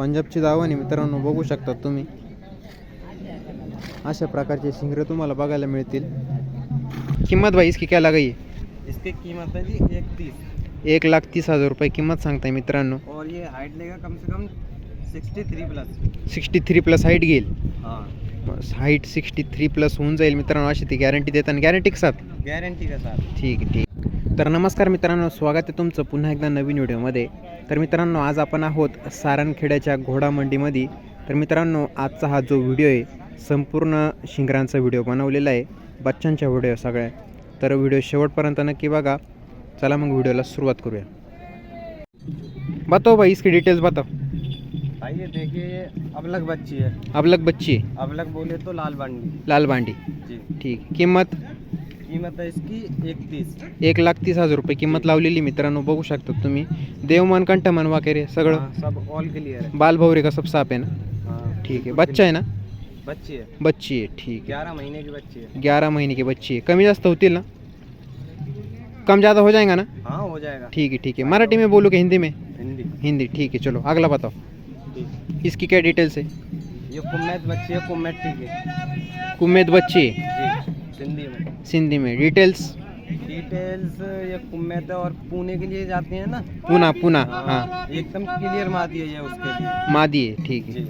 पंजाबची दावण आहे मित्रांनो बघू शकता तुम्ही. अशा प्रकारचे शिंगरे तुम्हाला बघायला मिळतील. किंमत भाई इसकी क्या लगाई? इसकी कीमत है जी एक तीस. एक लाख तीस हजार रुपये किंमत सांगताय मित्रांनो. और ये हाइट लेगा कम से कम sixty three plus sixty three plus height घेईल. हाँ. हाईट सिक्स्टी थ्री प्लस होऊन जाईल मित्रांनो अशी ती गॅरंटी देताना. गॅरंटी साथ? गारंटी के साथ. ठीक आहे ठीक तर नमस्कार मित्रांनो स्वागत आहे तुमचं पुन्हा एकदा नवीन व्हिडिओमध्ये. तर मित्रांनो आज आपण आहोत सारणखेड्याच्या घोडा मंडीमध्ये तर मित्रांनो आजचा हा जो व्हिडिओ आहे संपूर्ण शिंगरांचा व्हिडिओ बनवलेला आहे बच्चांच्या व्हिडिओ सगळ्या. तर व्हिडिओ शेवटपर्यंत नक्की बघा. चला मग व्हिडिओला सुरुवात करूया. बताओ भाई इसकी डिटेल्स बताओ आइए देखिए ये अबलग बच्ची है। अबलग बच्ची. आहे अबलग बोले तो लाल बांडी। लाल भांडी जी। ठीक. किंमत? कीमत है इसकी एक तीस एक लाख तीस हज़ार रुपये किंमत लावलेली मित्रांनो बघू शकता तुम्ही. देवमन कंठमन वाकेरे सगळं. हाँ, सब ऑल क्लियर है बालभौरी का सब साफ़ आहे ना? हाँ ठीक है बच्चा है ना? बच्ची है बच्ची आहे ठीक ग्यारह महीने की बच्ची है है ग्यारह महीने की बच्ची है कमी जास्त होतील ना? कम ज़्यादा हो जाएगा ना? हाँ हो जाएगा. ठीक है ठीक है मराठी में बोलो कि हिंदी में? हिंदी. हिंदी ठीक है चलो अगला बताओ. ठीक. इसकी क्या डिटेल्स है? ये कुम्मेत बच्ची है कुम्मेत ठीक है कुमेद बच्ची है? जी. सिंधी में? सिंधी में डिटेल्स डिटेल्स ये कुम्मेत है और पुणे के लिए जाती है ना? पुना पुना हाँ एकदम क्लियर मादी है ये उसके लिए। मादी है ठीक है।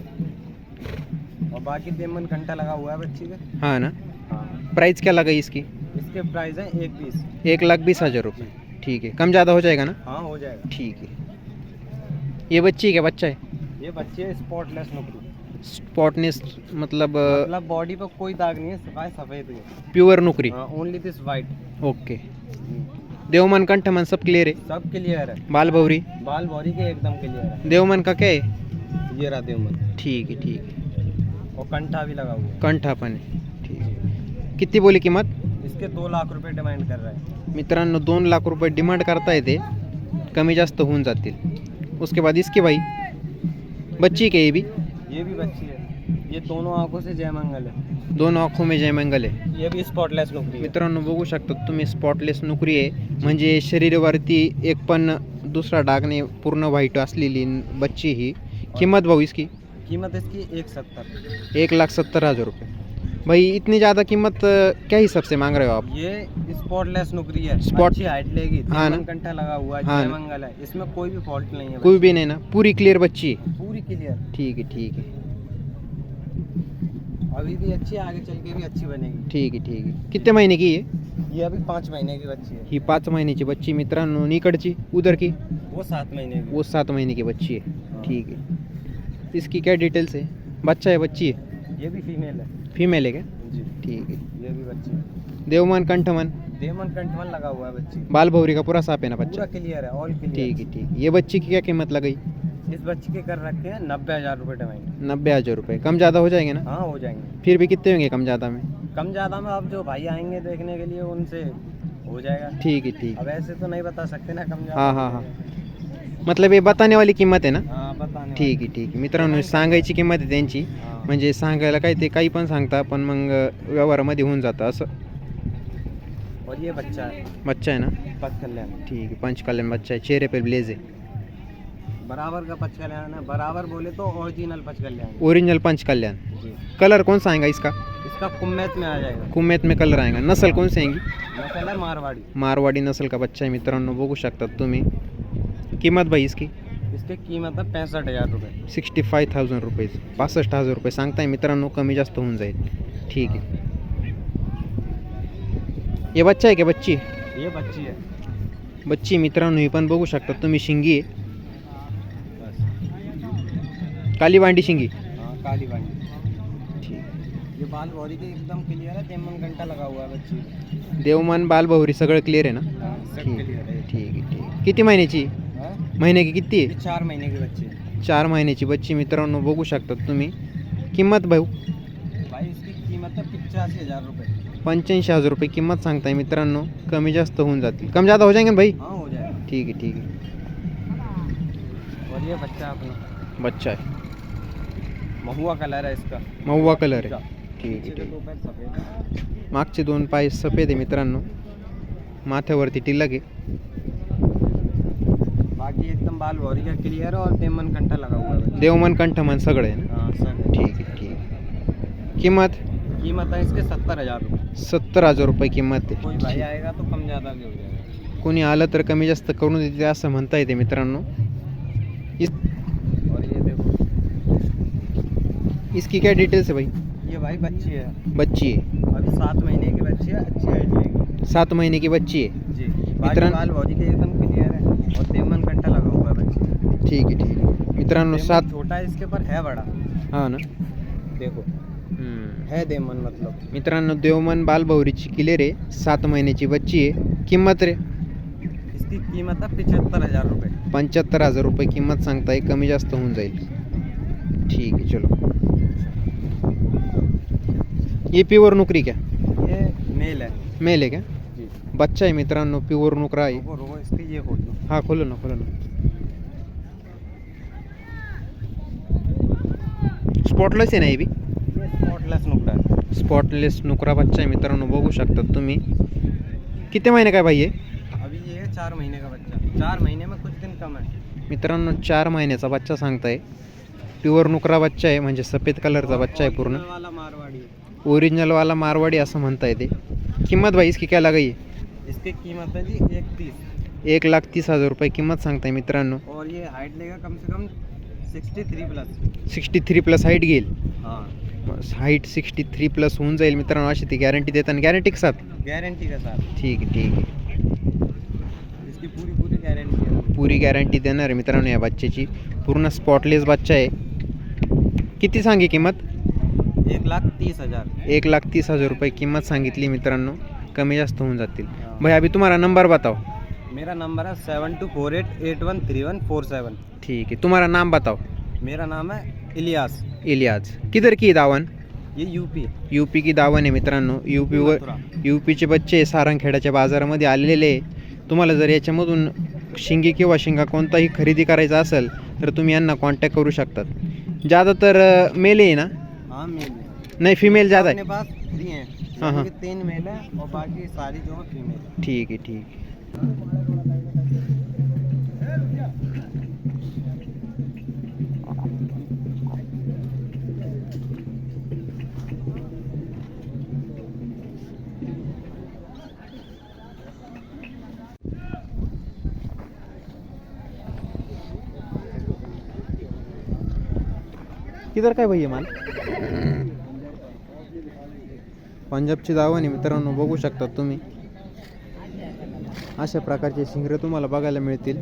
और बाकी तेमन घंटा लगा हुआ है बच्ची का हाँ ना? हाँ। प्राइस क्या लगा इसकी? इसके प्राइस है एक बीस एक लाख बीस हज़ार रुपये ठीक है कम ज़्यादा हो जाएगा ना? हाँ हो जाएगा। ठीक है। ये बच्ची क्या बच्चा है? ये बच्चे है स्पॉटलेस नौकरी। स्पॉटनेस मतलब मतलब बॉडी पर कोई दाग नहीं है सफाई सफेद है प्योर नौकरी। ओनली दिस वाइट ओके देवमन कंठमन सब क्लियर है? सब क्लियर है। बाल भौरी? बाल बॉडी के एकदम क्लियर है। देवमन का क्या है? ये रहा देवमन ठीक है ठीक है। और कंठा भी लगा हुआ है। कंठापन है ठीक है। किती बोली किंमत? इसके दो लाख रुपए डिमांड कर रहे हैं। मित्रांनो दोन लाख रुपये डिमांड करता येते कमी जास्त होऊन जातील. उसके बाद इसकी भाई बच्ची के ये भी? ये भी बच्ची है। ये दोनों आंखों से जय मंगल है। दोन आँखों में जय मंगल आहे ये भी स्पॉटलेस नौकरी है। मित्रांनो बघू शकता तुम्ही स्पॉटलेस नोकरी आहे. म्हणजे शरीरावरती एक पण दुसरा डाग नाही पूर्ण व्हाईट असलेली बच्ची ही. किंमत भाऊ इसकी? कीमत इसकी एक सत्तर. एक लाख सत्तर हज़ार रुपये. भाई इतनी ज़्यादा कीमत क्या हिसाब से मांग रहे हो आप? ये स्पॉटलेस नौकरी है। Spot- अच्छी हाइट लेगी। हाँ ना? घंटा लगा हुआ है हाँ मंगल है। इसमें कोई भी फॉल्ट नहीं है कोई भी नहीं ना? पूरी क्लियर बच्ची? पूरी क्लियर ठीक है ठीक है। अभी भी अच्छी है आगे चल के भी अच्छी बनेगी। ठीक है ठीक है। कितने महीने की है? ये अभी पाँच महीने की बच्ची है। ही पाच महिन्याची बच्ची मित्रांनो निकडची उधर की? वो सात महीने की। वो सात महीने की बच्ची है। हाँ। ठीक है। इसकी क्या डिटेल्स है? बच्चा है बच्ची है? ये भी फीमेल है। फीमेल है क्या? जी। ठीक है। ये भी बच्ची है। देवमन कंठमन। देमन कंठमन लगा हुआ है बच्ची। बाल भौरी का पूरा साफ़ है ना बच्चा? क्लियर है ऑल क्लियर ठीक है। ठीक ये बच्ची की क्या कीमत लगाई इस बच्ची के कर रखे हैं नब्बे हज़ार रुपये डिमांड। नब्बे हज़ार रुपये कम ज़्यादा हो जाएँगे ना? हाँ हो जाएँगे। फिर भी कितने होंगे कम ज़्यादा में? कम ज़्यादा में आप जो भाई आएँगे देखने के लिए उनसे हो जाएगा। ठीक है ठीक अब ऐसे तो नहीं बता सकते ना कम ज़्यादा। हाँ, हाँ, हाँ. मतलब हे बताने वाली किंमत आहे ना? हाँ बताने ठीक आहे ठीक आहे. मित्रांनो सांगायची किंमत आहे त्यांची. वाले. हाँ. म्हणजे सांगायला काय ते काही पण सांगता पण मग व्यवहारामध्ये होऊन जातं असं. और ये बच्चा है. बच्चा आहे ना? पच कल्याण. ठीक आहे पंचकल्याण बच्चा आहे. चेहरे पे ब्लेज आहे. बराबर का पच कल्याण है? बराबर बोले तो ओरिजिनल पच कल्याण ओरिजिनल पंचकल्याण जी. कलर कौन सा आएगा इसका? इसका कुम्मेत में आ जाएगा. कुमेत में कलर आएगा. नस्ल कौन सी आएँगी? नस्ल है मारवाड़ी. मारवाडी नस्ल का बच्चा आहे मित्रांनो बघू शकतात तुम्ही. किंमत भाई इसकी? इसकी कीमत है पैंसठ हजार रुपये। सिक्स्टी फाय थाउजंड रुपीज पासष्ट हजार रुपये सांगताय मित्रांनो कमी जास्त होऊन जाईल. ठीक आहे. ये बच्चा आहे का बच्ची? ये बच्ची है बच्ची मित्रांनो ही पण बघू शकता तुम्ही शिंगी आहे. काली वांडी शिंगी? हाँ काली बांडी ठीक. ये बाल बॉडी के एकदम क्लियर है तेमन घंटा लगा हुआ है बच्ची. देवमान बालभौरी सगळं क्लिअर आहे ना? हाँ, सब ठीक क्लियर है ठीक आहे ठीक आहे. किती महिन्याची? महिने की किती? आहे चार महीने की बच्ची. चार महिन्याची बच्ची मित्रांनो बघू शकतात तुम्ही. किंमत भाऊ? पंच्याऐंशी हजार रुपये किंमत सांगताय मित्रांनो. कमी जास्त होऊन जातील. कम ज़्यादा हो जाएंगे ना भाई? हाँ हो जाएगा ठीक है ठीक है और ये बच्चा बच्चा आहे. महुआ कलर है इसका. महुआ कलर आहे. ठीक आहे ठीक के दो पैर सफेद है। मागचे दोन पाय सफेद आहे मित्रांनो. माथ्यावरती टिलक आहे. बाकी एकदम बाल भौरी का क्लियर और तेमन कंटा लगा हुआ है। देवमन कंठमन सगळे आहे ना? हाँ सर ठीक आहे ठीक आहे किंमत? कीमत है इसके सत्तर हजार रुपये सत्तर हजार रुपये किंमत कोई भाई आहे आएगा तो कम ज़्यादा भी हो जाएगा। कोणी आलं तर कमी जास्त करून देते असं म्हणता येते मित्रांनो। और ये देखो। इसकी क्या डिटेल्स है भाई? ये भाई बच्ची है। बच्ची है। अभी सात महीने की बच्ची है अच्छी हाइट लेगी सात महीने की बच्ची है। जी। बाकी बाल भौरी के एकदम क्लियर है और तेमन ठीक आहे ठीक आहे मित्रांनो सात छोटा है इसके पर है बड़ा। हा ना? देखो। हम्म. है देमन मतलब। मित्रांनो देवमन बालभौरीची किलेर आहे सात महिन्याची बच्ची आहे. किंमत रे? इसकी कीमत है पिछहत्तर हज़ार रुपये. पंच्याहत्तर हज़ार रुपये किंमत सांगताय कमी जास्त होऊन जाईल. ठीक आहे चलो. ये प्युअर नोकरी क्या? ये मेल है मेल आहे का? जी. बच्चा आहे मित्रांनो प्युअर नोकरा आहे. रोको रोको इसकी ये खोल दो हा खोलो ना खोलो ना. स्पॉटलेस आहे ना हे बी? स्पॉटलेस नुकड़ा है स्पॉटलेस नुकरा बच्चा आहे मित्रांनो बघू शकतात तुम्ही. किती महिने काय भाई आहे? अभी ये है चार महीने का बच्चा. चार महीने में कुछ दिन कम है. मित्रांनो चार महिन्याचा बच्चा सांगताय. प्युअर नुकरा बच्चा आहे म्हणजे सफेद कलरचा बच्चा आहे पूर्ण. वाला मारवाड़ी है. ओरिजिनलवाला मारवाडी असं म्हणता येते किंमत भाई इसकी क्या लगाई इसकी कीमत है जी एक तीस. एक लाख तीस हजार रुपये किंमत सांगताय मित्रांनो. और ये हाइट लेगा कम से कम sixty three plus. Sixty three plus height घेईल. हाँ. हाईट सिक्स्टी थ्री प्लस होऊन जाईल मित्रांनो अशी ती गॅरंटी देताना. गॅरंटी साथ गारंटी के साथ ठीक आहे ठीक आहे. इसकी पूरी पूरी गारंटी पुरी गॅरंटी देणार आहे मित्रांनो या बच्च्याची. पूर्ण स्पॉटलेस बच्चा आहे. किती सांगी किंमत? एक लाख तीस हजार. एक लाख तीस हजार रुपये किंमत सांगितली मित्रांनो. कमी जास्त होऊन जातील। भाई अभी तुम्हारा नंबर बताओ. मेरा नंबर है seven two four eight eight one three one four seven. ठीक है तुम्हारा नाम बताओ। मेरा नाम है इलियास। इलियाज किधर की दावण? ये यूपी यूपी की दावण आहे मित्रांनो यूपीवर. यूपीचे बच्चे सारंगखेड्याच्या बाजारामध्ये आलेले आहे. तुम्हाला जर याच्यामधून शिंगी किंवा शिंगा कोणताही खरेदी करायचा असेल तर तुम्ही यांना कॉन्टॅक्ट करू शकतात. ज़्यादातर मेल आहे ना? हाँ मेल नहीं फीमेल ज़्यादा अपने है पास थ्री हैं। हाँ, हाँ। तीन मेल है और बाकी सारी जो है फीमेल ठीक है ठीक है. किधर काय भैया माल? पंजाबची दावण आहे मित्रांनो बघू शकता तुम्ही. अशा प्रकारचे शिंगरे तुम्हाला बघायला मिळतील.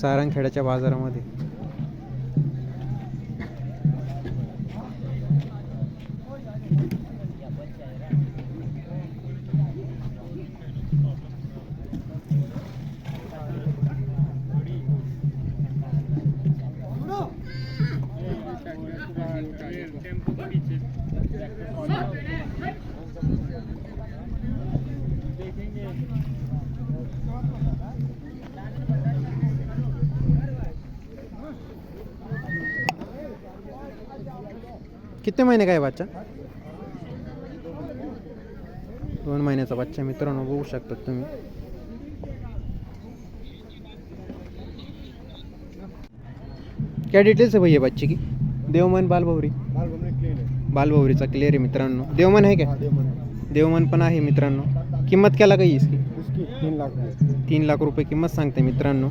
सारंगखेड्याच्या बाजारामध्ये. किती महिने काय बच्चा दोन महिन्याचा बच्चा मित्रांनो बघू शकतात तुम्ही. क्या डिटेल्स है भैया बच्चे की देवमन बालभवरी. बालभवरीचा क्लिअर आहे मित्रांनो. देवमन आहे क्या? देवमन पण आहे मित्रांनो. किंमत क्या लगाई इसकी? इसकी तीन लाख तीन लाख रुपये किंमत सांगते मित्रांनो.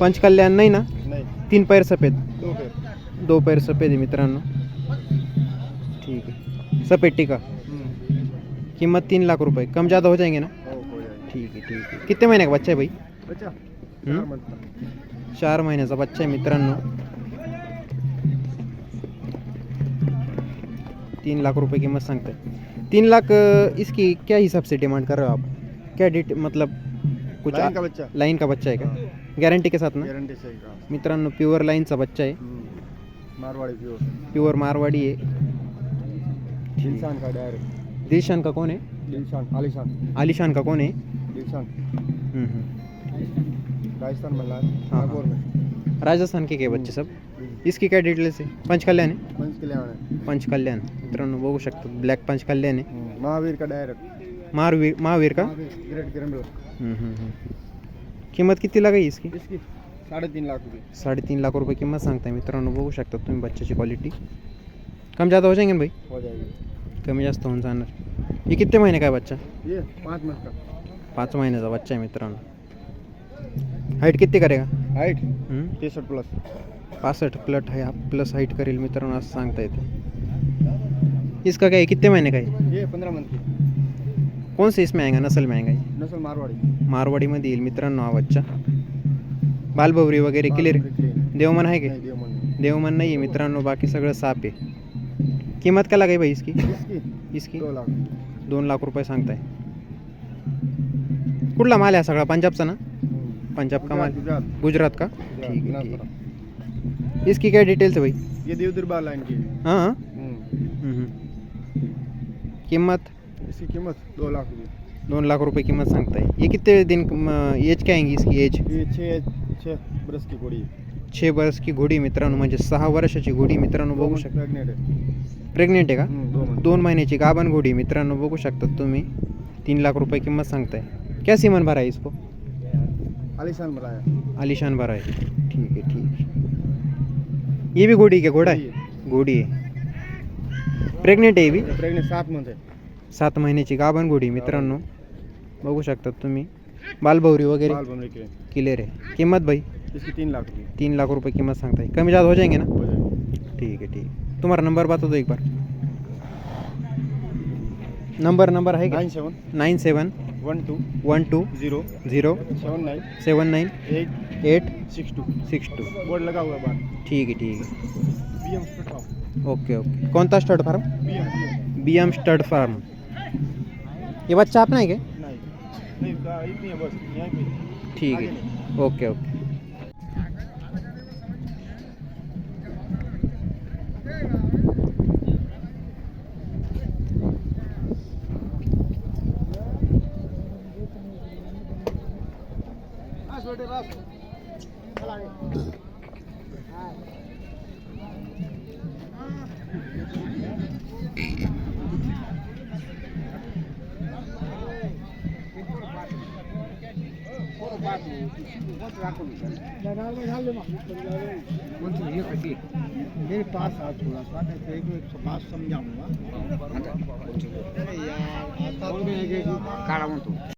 पंचकल्याण नाही ना? नहीं. तीन पैर सफेद. दो पैर. सफेद आहे मित्रांनो. ठीक है सफेद टीका. कीमत तीन लाख रुपए कम ज़्यादा हो जाएंगे ना? ठीक है ठीक है कितने महीने का बच्चा है भाई? बच्चा? चार महिन्याचा बच्चा आहे मित्रांनो. तीन लाख रुपए कीमत सांगते तीन लाख इसकी क्या हिसाब से डिमांड कर रहे हो आप? क्या डिट मतलब कुछ लाइन का बच्चा। लाइन का बच्चा है का गॅरंटी के साथ ना? गारंटी मित्रांनो प्युअर लाईनचा बच्चा आहे मारवाड़ी प्योर प्युअर मारवाडी आहे दिलशान का डायरेक्ट दिलशान का कौन है? दिलशान आलिशान। आलिशान का कौन है? दिलशान। हम्म, हम्म। राजस्थान में लाल हाँ, नागौर में। राजस्थान के के बच्चे सब? इसकी क्या डिटेल्स है? पंचकल्याण आहे पंच के लिए आना है पंचकल्याण मित्रांनो बघू शकता ब्लॅक पंचकल्याण आहे महावीर का डायरेक्ट महावीर महावीर का? ग्रेट किरण. किंमत किती लागाई इसकी? इसकी साढ़े तीन लाख रुपये। साडेतीन लाख रुपये किंमत सांगताय मित्रांनो बघू शकता तुम्ही बच्च्याची क्वालिटी कम जादा हो जाएंगे भाई? हो जाएगी कमी जास्त होऊन जाणार. हे किती महिने काय बच्चा? ये पाँच का? पाच महिन्याचा बच्चा आहे मित्रांनो. हाईट किती करेगा? हाइट हम्म? प्लस पासष्ट प्लट है प्लस हाइट करेल मित्रांनो असं सांगता येते. इसका क्या है कितने महीने का है ये पंद्रह मंथ की कौन से इसमें आएगा? नस्ल में आएगा ये? नस्ल मारवाड़ी. मारवाडीमध्ये येईल मित्रांनो हा बच्चा बालभवरी वगैरे क्लिअर देवमन आहे का? नहीं देवमन नहीं। देवमन नाही आहे मित्रांनो बाकी सगळं साप आहे. किंमत काय लागाय भाई इसकी? इसकी? इसकी? दो लाख. दोन लाख रुपये सांगताय. कुठला माल आहे हा सगळा? पंजाबचा ना? पंजाब का माल? गुजरात का? ठीक है ठीक है। इसकी क्या डिटेल्स है भाई? ये देवदुर्बा लाइन की है। हाँ हाँ। हम्म। हम्म, हम्म. इसकी कीमत दो लाख रुपये दोन लाख रुपये किंमत सांगताय ये कितने दिन एज क्या आएँगी इसकी एज ये छः छः बरस की घोड़ी है। छः वर्ष की घोडी मित्रांनो म्हणजे सहा वर्षाची घोडी मित्रांनो बघू शकता प्रेग्नेंट है प्रेग्नेंट आहे का? हम्म, दो मंथ दोन महिन्याची गाभण घोडी मित्रांनो बघू शकता तुम्ही. तीन लाख रुपये किंमत सांगताय. क्या सीमन भरा है इसको? आलिशान बनाया आलिशान भरा है। ठीक है ठीक है। ये भी घोड़ी क्या घोड़ा है? घोडी आहे प्रेग्नेंट आहे ये भी? प्रेग्नेंट सात मंथ है। सात महिन्याची गाभण घोडी मित्रांनो। बघू शकता तुम्ही। बालभौरी वगैरे बाल बन के। क्लियर है। किंमत भाई? इसकी तीन लाख रुपये तीन लाख रुपए कीमत सांगता है। कमी ज़्यादा हो जाएँगे ना? हो जाएगी। ठीक है ठीक है। तुम्हारा नंबर बता दो एक बार। नंबर नंबर है क्या nine seven nine seven one two one two zero zero seven nine seven nine eight eight six two six two board लगा हुआ है बाहर। ठीक है ठीक है। Okay okay. कौन सा stud farm B M stud farm ये बच्चा अपना है क्या? नहीं नहीं है बस यहाँ पे। ठीक है ओके ओके। मेरे पास आ थोड़ा सा मैं तेरे को एक बात समझाऊँगा